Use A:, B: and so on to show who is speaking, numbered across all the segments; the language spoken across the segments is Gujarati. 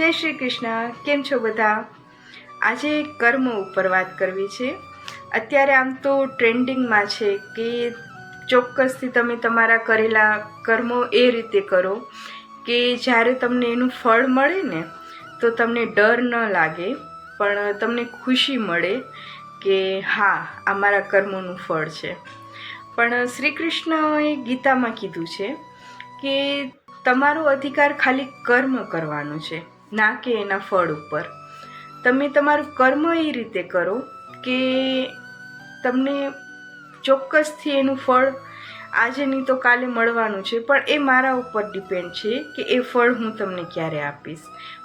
A: જય શ્રી કૃષ્ણ, કેમ છો બધા? આજે કર્મ ઉપર વાત કરવી છે. અત્યારે આમ તો ટ્રેન્ડિંગમાં છે કે ચોક્કસથી તમે તમારા કરેલા કર્મો એ રીતે કરો કે જ્યારે તમને એનું ફળ મળે ને, તો તમને ડર ન લાગે, પણ તમને ખુશી મળે કે હા, આ મારા કર્મોનું ફળ છે. પણ શ્રી કૃષ્ણએ ગીતામાં કીધું છે કે તમારો અધિકાર ખાલી કર્મ કરવાનો છે. ના કે એના ફળ ઉપર. તમે તમારું કર્મ એ રીતે કરો કે તમને ચોક્કસથી એનું ફળ આજે નહીં તો કાલે મળવાનું છે. પણ એ મારા ઉપર ડિપેન્ડ છે કે એ ફળ હું તમને ક્યારે આપીશ.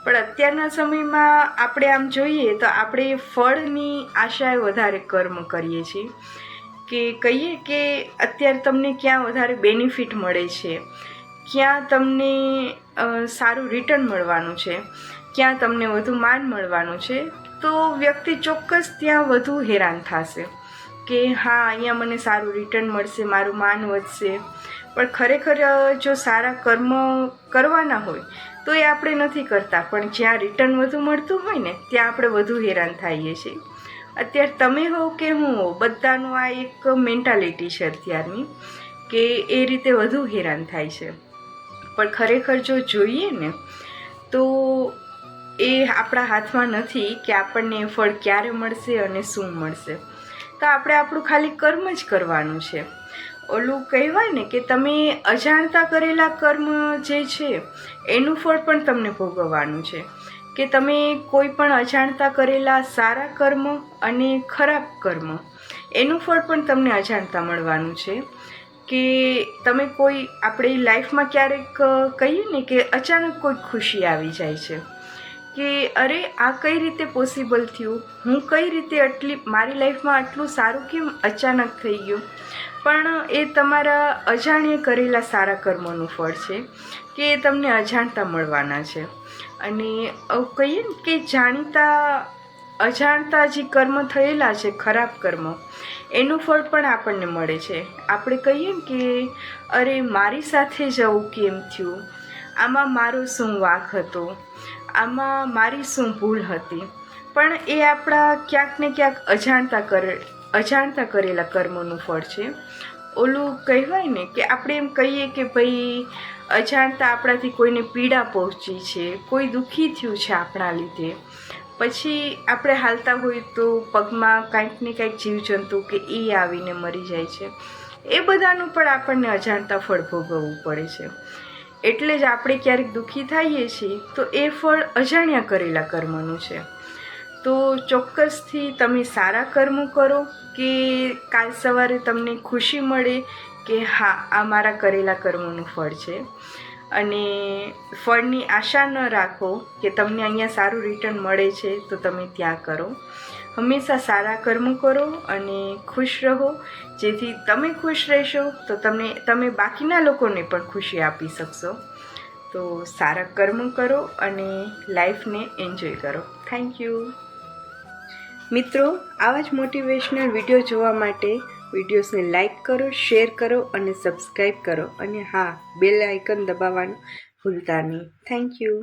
A: પણ અત્યારના સમયમાં આપણે આમ જોઈએ તો આપણે ફળની આશાએ વધારે કર્મ કરીએ છીએ. કે કહીએ કે અત્યારે તમને ક્યાં વધારે બેનિફિટ મળે છે. ક્યાં તમને સારું રિટર્ન મળવાનું છે, ક્યાં તમને વધુ માન મળવાનું છે, તો વ્યક્તિ ચોક્કસ ત્યાં વધુ હેરાન થશે કે હા, અહીંયા મને સારું રિટર્ન મળશે, મારું માન વધશે. પણ ખરેખર જો સારા કર્મ કરવાના હોય, તો એ આપણે નથી કરતા. પણ જ્યાં રિટર્ન વધુ મળતું હોય ને, ત્યાં આપણે વધુ હેરાન થઈએ છીએ. અત્યારે તમે હો કે હું હો, બધાનું આ એક મેન્ટાલિટી છે અત્યારની, કે એ રીતે વધુ હેરાન થાય છે. પણ ખરેખર જો જોઈએ ને, તો એ આપણા હાથમાં નથી કે આપણને એ ફળ ક્યારે મળશે અને શું મળશે. તો આપણે આપણું ખાલી કર્મ જ કરવાનું છે. ઓલું કહેવાય ને કે તમે અજાણતા કરેલા કર્મ જે છે, એનું ફળ પણ તમને ભોગવવાનું છે. કે તમે કોઈ પણ અજાણતા કરેલા સારા કર્મ અને ખરાબ કર્મ, એનું ફળ પણ તમને અજાણતા મળવાનું છે. કે તમે કોઈ આપણી લાઈફમાં ક્યારેક કહીએ ને કે અચાનક કોઈ ખુશી આવી જાય છે, કે અરે આ કઈ રીતે પોસિબલ થયું? હું કઈ રીતે આટલી, મારી લાઈફમાં આટલું સારું કેમ અચાનક થઈ ગયું? પણ એ તમારા અજાણ્ય કરેલા સારા કર્મોનું ફળ છે, કે એ તમને અજાણતા મળવાના છે. અને કહીએ ને કે જાણીતા અજાણતા જે કર્મ થયેલા છે, ખરાબ કર્મ. એનું ફળ પણ આપણને મળે છે. આપણે કહીએ ને કે, અરે, મારી સાથે જવું કેમ થયું? આમાં મારો શું વાંક હતો? આમાં મારી શું ભૂલ હતી? પણ એ આપણા ક્યાંક ને ક્યાંક અજાણતા કરે, અજાણતા કરેલા કર્મોનું ફળ છે. ઓલું કહેવાય ને કે આપણે એમ કહીએ કે, ભાઈ, અજાણતા આપણાથી કોઈને પીડા પહોંચી છે, કોઈ દુઃખી થયું છે આપણા લીધે. પછી આપણે હાલતા હોય તો પગમાં કાંઈક ને કાંઈક જીવજંતુ કે એ આવીને મરી જાય છે. એ બધાનું પણ આપણને અજાણતા ફળ ભોગવવું પડે છે. એટલે જ આપણે ક્યારેક દુઃખી થઈએ છીએ તો એ ફળ અજાણ્યા કરેલા કર્મનું છે. તો ચોક્કસથી તમે સારા કર્મો કરો કે કાલ સવારે તમને ખુશી મળે કે હા, આ મારા કરેલા કર્મોનું ફળ છે. અને ફળની આશા ન રાખો કે તમને અહીંયા સારું રિટર્ન મળે છે, તો તમે ત્યાં કરો. હંમેશા સારા કર્મ કરો અને ખુશ રહો. જેથી તમે ખુશ રહેશો, તો તમને, તમે બાકીના લોકોને પણ ખુશી આપી શકશો. તો સારા કર્મ કરો અને લાઈફને એન્જોય કરો. થેન્ક યુ મિત્રો, આવા જ મોટિવેશનલ વીડિયો જોવા માટે વિડીયોઝને લાઈક કરો, શેર કરો અને સબસ્ક્રાઈબ કરો. અને હા, બેલ આઇકન દબાવવાનું ભૂલતા નહીં. Thank you